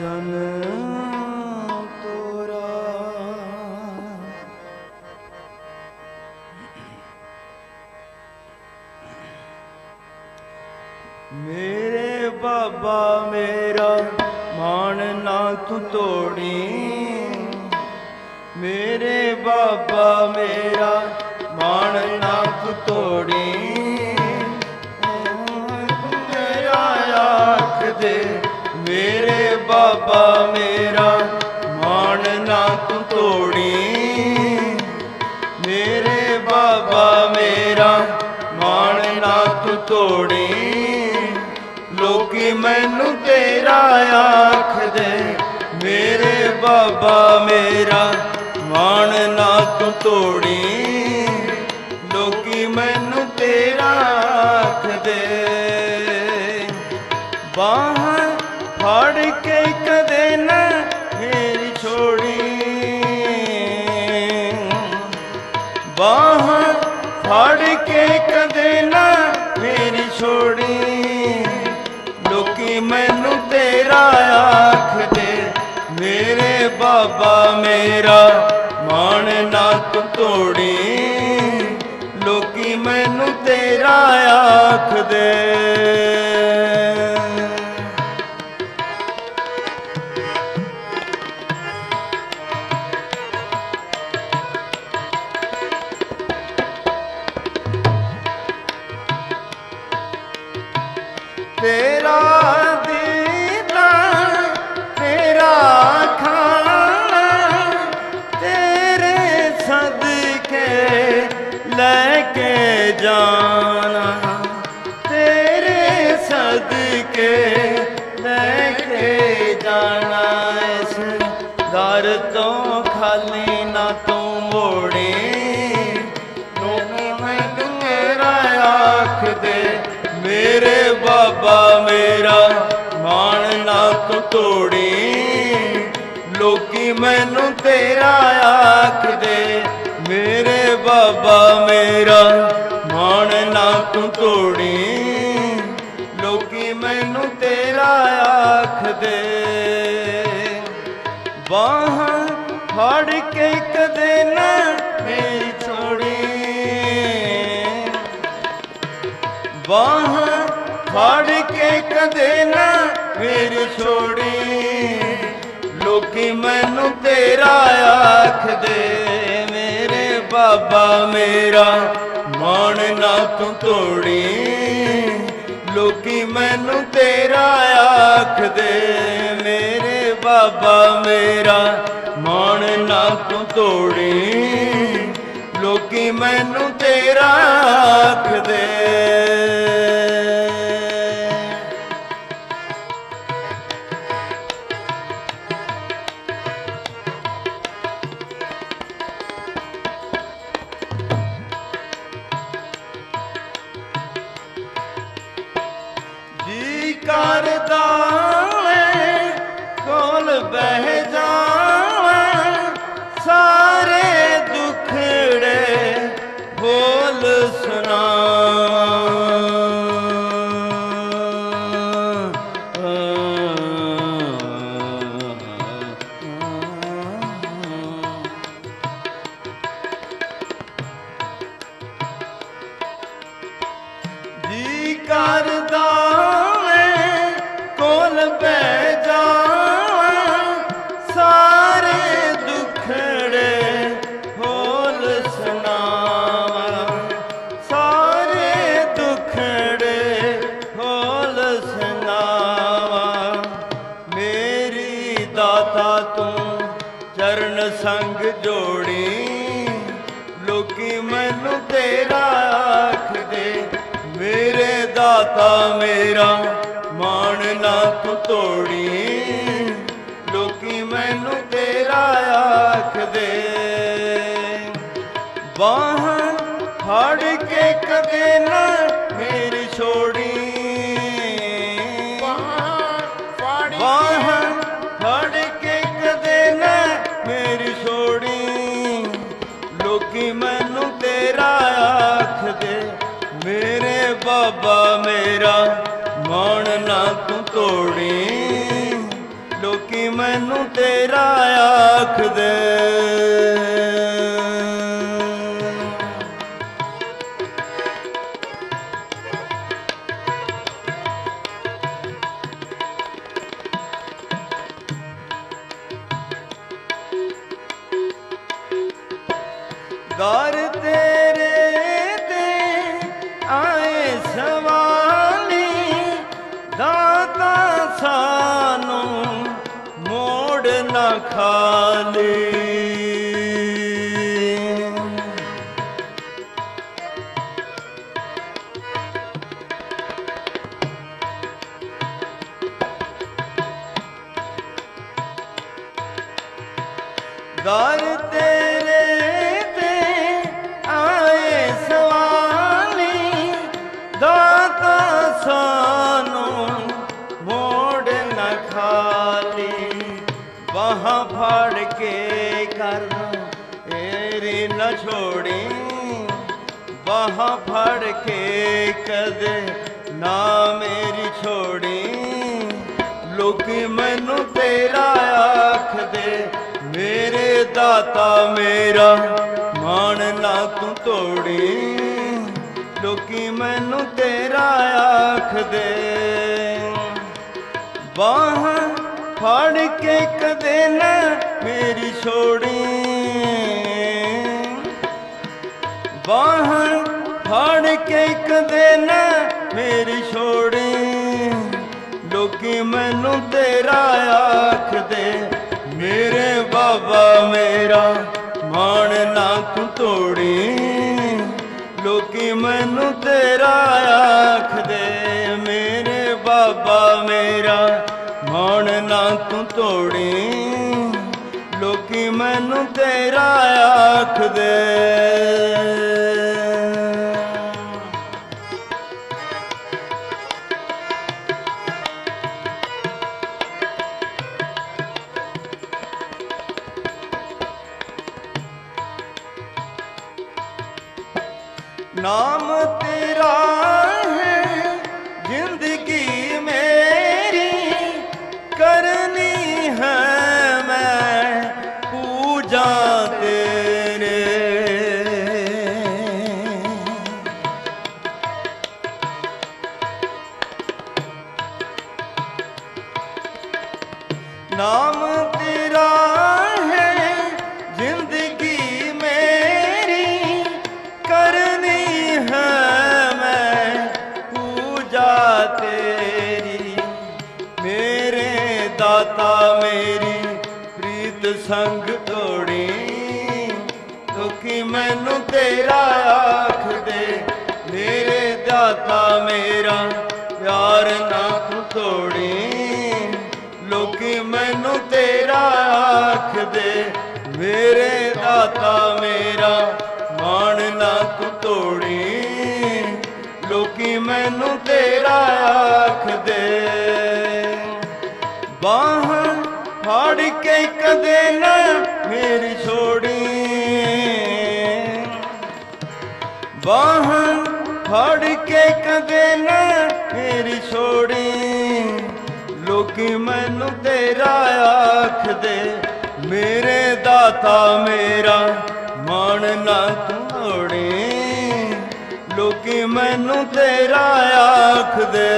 ਜਨ ਤੋਰਾ। ਮੇਰੇ ਬਾਬਾ ਮੇਰਾ ਮਾਣ ਨਾ ਤੂੰ ਤੋੜੀ। ਮੇਰੇ ਬਾਬਾ ਮੇਰਾ ਮਾਣ ਨਾ ਤੂੰ ਤੋੜੀ। ਨਾ ਤੂੰ ਤੋੜੀ। ਮੇਰੇ ਬਾਬਾ ਮੇਰਾ ਮਾਣ ਨਾ ਤੂੰ ਤੋੜੀ। ਲੋਕੀ ਮੈਨੂੰ ਤੇਰਾ ਆਖਦੇ, ਮੇਰੇ ਬਾਬਾ ਮੇਰਾ ਮਾਣ ਨਾ ਤੂੰ ਤੋੜੀ। ਬਾਹਾਂ ਫੜ ਕੇ ਕਦੇ ਨਾ ਮੇਰੀ ਛੋੜੀ। ਲੋਕੀ ਮੈਨੂੰ ਤੇਰਾ ਆਖਦੇ, ਮੇਰੇ ਬਾਬਾ ਮੇਰਾ ਮਾਣ ਨਾ ਤੂੰ ਤੋੜੀ। ਲੋਕੀ ਮੈਨੂੰ ਤੇਰਾ ਆਖਦੇ। ਤੇਰਾ ਮਾਣ ਤੂੰ ਤੋੜੀ। ਲੋਕੀ ਮੈਨੂੰ ਤੇਰਾ ਆਖਦੇ, ਮੇਰੇ ਬਾਬਾ ਮੇਰਾ ਮਾਣ ਨਾ ਤੂੰ ਤੋੜੀ। ਲੋਕੀ ਮੈਨੂੰ ਤੇਰਾ ਆਖਦੇ, ਬਾਹਾਂ ਫੜ ਕੇ ਕਦੇ ਨਾ ਮੇਰੀ ਛੋੜੀ। ਬਾਹਾਂ ਫੜ ਕੇ ਕਦੇ ਨਾ ਫਿਰ ਛੋੜੀ। ਲੋਕੀ ਮੈਨੂੰ ਤੇਰਾ ਆਖਦੇ, ਮੇਰੇ ਬਾਬਾ ਮੇਰਾ, ਮਾਣ ਨਾ ਤੂੰ ਤੋੜੀ। ਲੋਕੀ ਮੈਨੂੰ ਤੇਰਾ ਆਖਦੇ, ਮੇਰੇ ਬਾਬਾ ਮੇਰਾ, ਮਾਣ ਨਾ ਤੂੰ ਤੋੜੀ। ਲੋਕੀ ਮੈਨੂੰ ਤੇਰਾ ਆਖਦੇ। ਦਾਤਾ ਮੇਰਾ ਮਾਣ ਨਾ ਤੂੰ ਤੋੜੀ। ਮਾਣ ਨਾ ਤੂੰ ਤੋੜੀ? ਲੋਕੀ ਮੈਨੂੰ ਤੇਰਾ ਆਖਦੇ ਮੋੜ ਨਾ ਫੜ ਕੇ ਏਰੀ ਨਾ ਛੋੜੀ, ਬਾਹਾਂ ਫੜ ਕੇ ਕਦੇ ਨਾ ਮੇਰੀ ਛੋੜੀ। ਲੋਕੀ ਮੈਨੂੰ ਤੇਰਾ ਆਖਦੇ, ਮੇਰੇ ਦਾਤਾ ਮੇਰਾ ਮਾਣ ਨਾ ਤੂੰ ਤੋੜੀ। ਲੋਕੀ ਮੈਨੂੰ ਤੇਰਾ ਆਖਦੇ, ਬਾਹ ਫੜ ਕੇ ਕਦੇ ਨਾ ਮੇਰੀ ਛੋੜੀ। ਬਾਹ ਫੜ ਕੇ ਕਦੇ ਨਾ ਮੇਰੀ ਛੋੜੀ। ਲੋਕੀ ਮੈਨੂੰ ਤੇਰਾ ਆਖਦੇ, ਮੇਰੇ ਬਾਬਾ ਮੇਰਾ ਮਾਣ ਨਾ ਤੂੰ ਤੋੜੀ। ਲੋਕੀ ਮੈਨੂੰ ਤੇਰਾ ਆਖਦੇ, ਮੇਰੇ ਬਾਬਾ ਮੇਰਾ ਮਾਣ ਨਾ ਤੂੰ ਤੋੜੀ। ਲੋਕੀ ਮੈਨੂੰ ਤੇਰਾ ਆਖਦੇ ਨਾਮ ਨਾਮ ਤੇਰਾ ਹੈ, ਜ਼ਿੰਦਗੀ ਮੇਰੀ ਕਰਨੀ ਹੈ ਮੈਂ ਪੂਜਾ ਤੇਰੀ। ਮੇਰੇ ਦਾਤਾ ਮੇਰੀ ਪ੍ਰੀਤ ਸੰਗ ਤੋੜੀ, ਦੁਖੀ ਮੈਨੂੰ ਤੇਰਾ ਲੋਕੀ ਮੈਨੂੰ ਤੇਰਾ ਆਖਦੇ, ਮੇਰੇ ਦਾਤਾ ਮੇਰਾ ਮਾਣ ਨਾ ਤੂੰ ਤੋੜੀ। ਲੋਕੀ ਮੈਨੂੰ ਤੇਰਾ ਆਖਦੇ, ਬਾਹ ਫੜ ਕੇ ਕਦੇ ਨਾ ਮੇਰੀ ਛੋੜੀ। ਬਾਹ ਫੜ ਕੇ ਕਦੇ ਨਾ ਮੇਰੀ ਛੋੜੀ। ਲੋਕੀ ਮੈਨੂੰ ਤੇਰਾ ਆਖਦੇ ਮੇਰੇ ਦਾਤਾ ਮੇਰਾ ਮਾਣ ਨਾ ਤੋੜੇ। ਲੋਕੀ ਮੈਨੂੰ ਤੇਰਾ ਆਖਦੇ।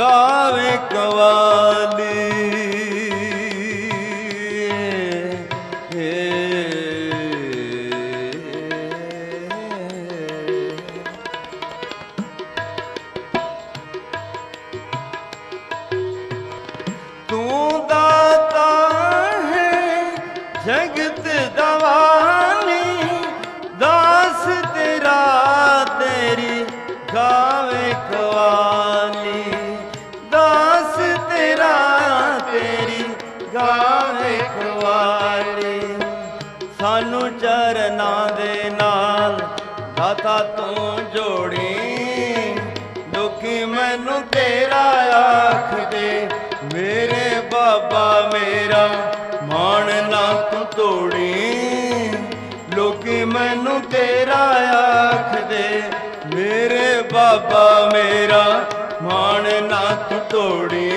गावे कवा ਆਖਦੇ, ਮੇਰੇ ਬਾਬਾ ਮੇਰਾ, ਮਾਣ ਨਾ ਤੂੰ ਤੋੜੀ। ਲੋਕੀ ਮੈਨੂੰ ਤੇਰਾ ਆਖਦੇ, ਮੇਰੇ ਬਾਬਾ ਮੇਰਾ, ਮਾਣ ਨਾ ਤੂੰ ਤੋੜੀ।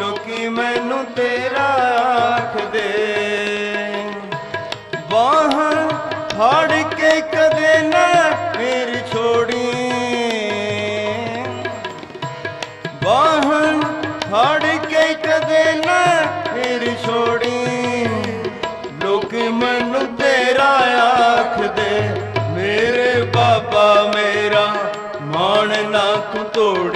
ਲੋਕੀ ਮੈਨੂੰ ਤੇਰਾ ਤੂੰ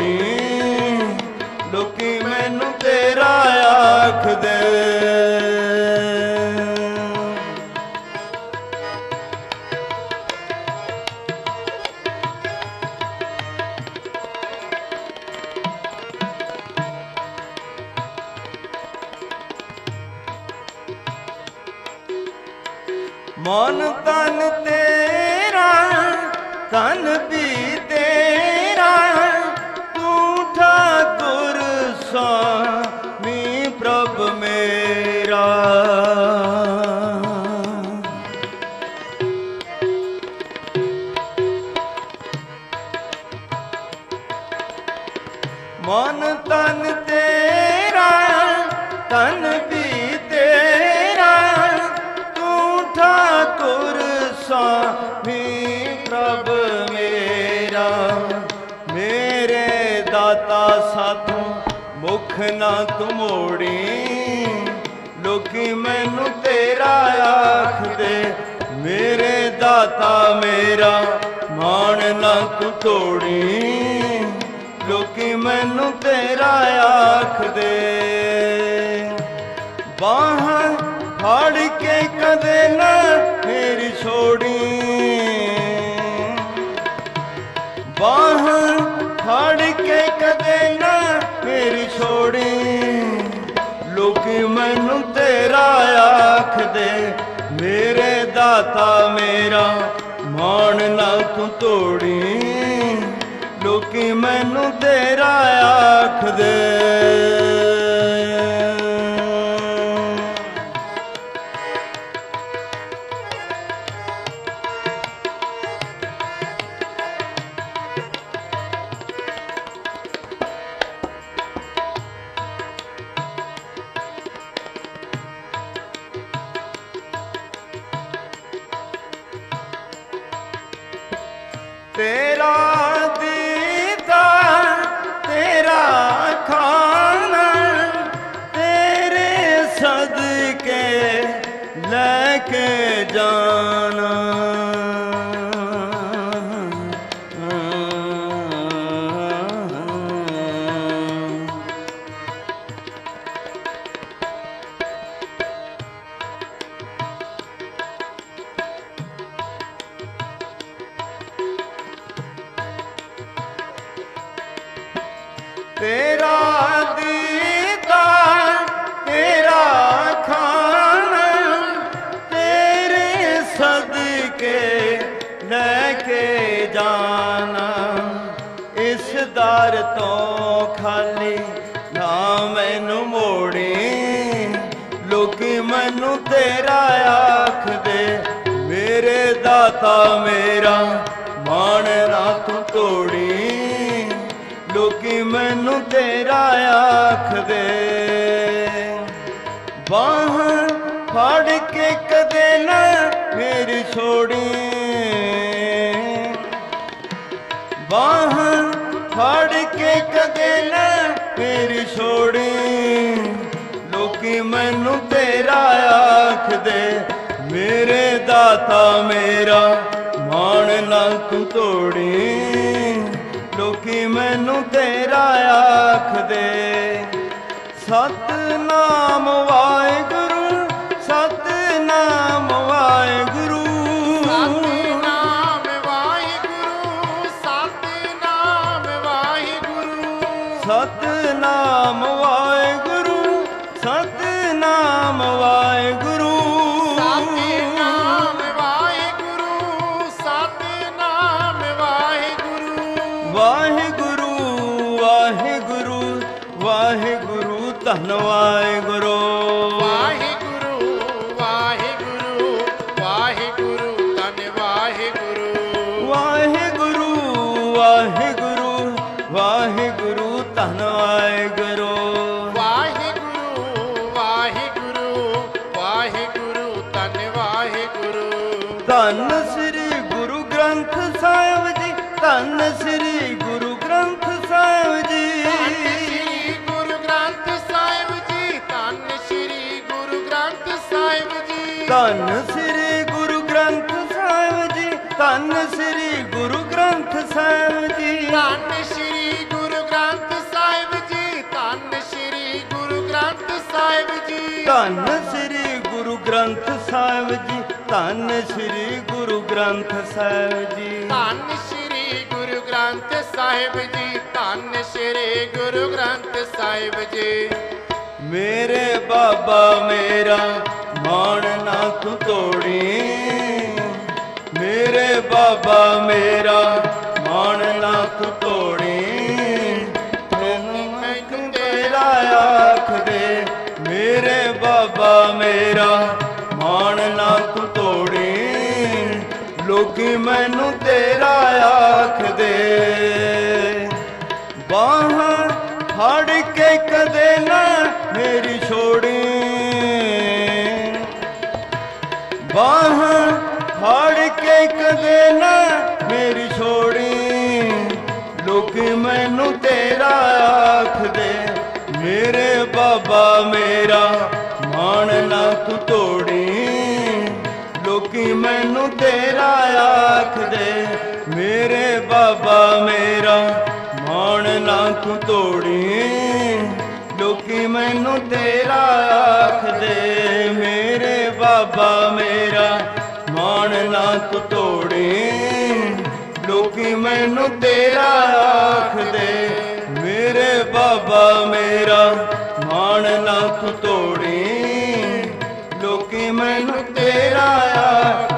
ਮੁਖ ਨਾ ਤੂੰ ਮੋੜੀ, ਲੋਕੀ ਮੈਨੂੰ ਤੇਰਾ ਆਖਦੇ, ਮੇਰੇ ਦਾਤਾ ਮੇਰਾ ਮਾਣ ਨਾ ਤੂੰ ਤੋੜੀ, ਲੋਕੀ ਮੈਨੂੰ ਤੇਰਾ ਆਖਦੇ। ਬਾਹ ਫੜ ਕੇ ਕਦੇ ਨਾ ਮੇਰੀ ਛੋੜੀ, ਬਾਹ ਮੇਰੀ ਲੋਕੀ ਮੈਨੂੰ ਤੇਰਾ ਆਖਦੇ, ਮੇਰੇ ਦਾਤਾ ਮੇਰਾ, ਮਾਣ ਨਾ ਤੂੰ ਤੋੜੀ। ਲੋਕੀ ਮੈਨੂੰ ਤੇਰਾ ਆਖਦੇ। ਕੇ ਜਾਣਾ ਮੇਰਾ ਮਾਣ ਰਾਤ ਤੋੜੀ। ਲੋਕੀ ਮੈਨੂੰ ਤੇਰਾ ਆਖਦੇ ਬਾਹ ਫੜ ਕੇ ਕਦੇ ਨਾ ਮੇਰੀ ਛੋੜੀ। ਬਾਹ ਫੜ ਕੇ ਕਦੇ ਨਾ ਮੇਰੀ ਛੋੜੀ। ਲੋਕੀ ਮੈਨੂੰ ਤੇਰਾ ਆਖਦੇ ਮੇਰੇ ਦਾਤਾ ਮੇਰਾ ਨਾਲ ਤੂੰ ਤੋੜੀ ਲੋਕੀ ਮੈਨੂੰ ਤੇਰਾ ਆਖਦੇ ਸਤਨਾਮ ਵਾਹਿਗੁਰੂ ਵਾਹਿਗੁਰੂ ਧੰਨ ਧੰਨ ਸ੍ਰੀ ਗੁਰੂ ਗ੍ਰੰਥ ਸਾਹਿਬ ਜੀ ਧੰਨ ਸ੍ਰੀ ਗੁਰੂ ਗ੍ਰੰਥ ਸਾਹਿਬ ਜੀ। ਧੰਨ ਸ੍ਰੀ ਗੁਰੂ ਗ੍ਰੰਥ ਸਾਹਿਬ ਜੀ ਧੰਨ ਸ੍ਰੀ ਗੁਰੂ ਗ੍ਰੰਥ ਸਾਹਿਬ ਜੀ। ਮੇਰੇ ਬਾਬਾ ਮੇਰਾ ਮਾਣ ਨਾ ਤੂੰ ਤੋੜੀ। ਮੇਰੇ ਬਾਬਾ ਮੇਰਾ ਬਾਬਾ ਮੇਰਾ, ਮਾਣ ਨਾ ਤੂੰ ਤੋੜੀ। ਲੋਕੀ ਮੈਨੂੰ ਤੇਰਾ ਆਖਦੇ ਬਾਹਾਂ ਫੜ ਕੇ ਕਦੇ ਨਾ ਮੇਰੀ ਛੋੜੀ। ਬਾਹਾਂ ਫੜ ਕੇ ਕਦੇ ਨਾ ਮੇਰੀ ਛੋੜੀ। ਲੋਕੀ ਮੈਨੂੰ ਤੇਰਾ ਆਖਦੇ ਮੇਰੇ ਬਾਬਾ ਮੇਰਾ ਮਾਣ ਨਾ ਤੂੰ ਤੋੜੀ? ਲੋਕੀ ਮੈਨੂੰ ਤੇਰਾ ਆਖਦੇ, ਮੇਰੇ ਬਾਬਾ ਮੇਰਾ ਮਾਣ ਨਾ ਤੂੰ ਤੋੜੀ। ਲੋਕੀ ਮੈਨੂੰ ਤੇਰਾ ਆਖਦੇ, ਮੇਰੇ ਬਾਬਾ ਮੇਰਾ ਮਾਣ ਨਾ ਤੂੰ ਤੋੜੀ। ਲੋਕੀ ਮੈਨੂੰ ਤੇਰਾ ਆਖਦੇ, ਮੇਰੇ ਬਾਬਾ ਮੇਰਾ ਮਾਣ ਨਾ ਤੂੰ ਤੋੜੀ। ਮੈਨੂੰ ਤੇਰਾ ਆਖ